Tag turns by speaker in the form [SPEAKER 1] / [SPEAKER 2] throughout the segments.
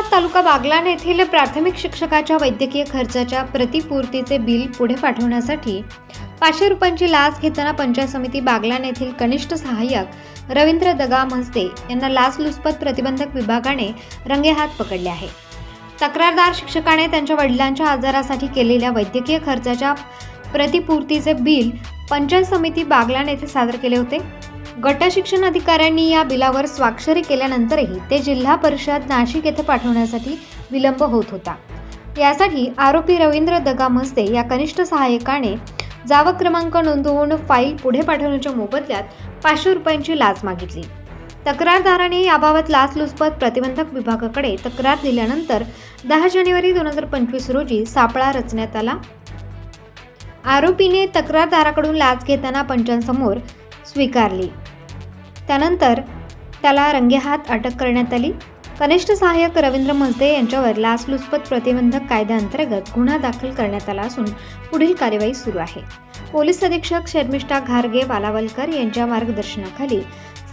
[SPEAKER 1] तालुका बागलाण येथील प्राथमिक शिक्षकाच्या वैद्यकीय खर्चाच्या प्रतिपूर्तीचे बिल पुढे पाठवण्यासाठी पाचशे रुपयांची लाच घेताना पंचायत समिती बागलाण येथील कनिष्ठ सहाय्यक रवींद्र दगा म्हस्ते यांना लाचलुचपत प्रतिबंधक विभागाने रंगेहात पकडले आहे. तक्रारदार शिक्षकाने त्यांच्या वडिलांच्या आजारासाठी केलेल्या वैद्यकीय खर्चाच्या प्रतिपूर्तीचे बिल पंचायत समिती बागलाण येथे सादर केले होते. गट शिक्षण अधिकाऱ्यांनी या बिलावर स्वाक्षरी केल्यानंतरही ते जिल्हा परिषद नाशिक येथे पाठवण्यासाठी विलंब होत होता. यासाठी आरोपी रवींद्र दगा मस्ते या कनिष्ठ सहाय्यकाने जावा क्रमांक नोंदवून फाईल पुढे पाठवण्याच्या मोबदल्यात पाचशे रुपयांची लाच मागितली. तक्रारदाराने याबाबत लाचलुचपत प्रतिबंधक विभागाकडे तक्रार दिल्यानंतर दहा जानेवारी दोन हजार पंचवीस रोजी सापळा रचण्यात आला. आरोपीने तक्रारदाराकडून लाच घेताना पंचांसमोर स्वीकारली. त्यानंतर त्याला रंगेहात अटक करण्यात आली. कनिष्ठ सहाय्यक रवींद्र मजदे यांच्यावर लाचलुचपत प्रतिबंधक कायद्याअंतर्गत गुन्हा दाखल करण्यात आला असून पुढील कार्यवाही सुरू आहे. पोलीस अधीक्षक शर्मिष्ठा घारगे वालावलकर यांच्या मार्गदर्शनाखाली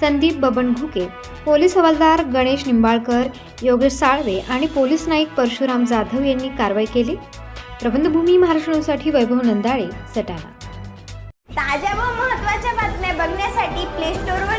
[SPEAKER 1] संदीप बबन घुके पोलीस हवालदार गणेश निंबाळकर योगेश साळवे आणि पोलीस नाईक परशुराम जाधव यांनी कारवाई केली. प्रबंधभूमी महाराष्ट्रासाठी वैभव नंदाळे सटाणा.
[SPEAKER 2] ताज्या व महत्त्वाच्या बातम्या बघण्यासाठी प्ले स्टोअरवर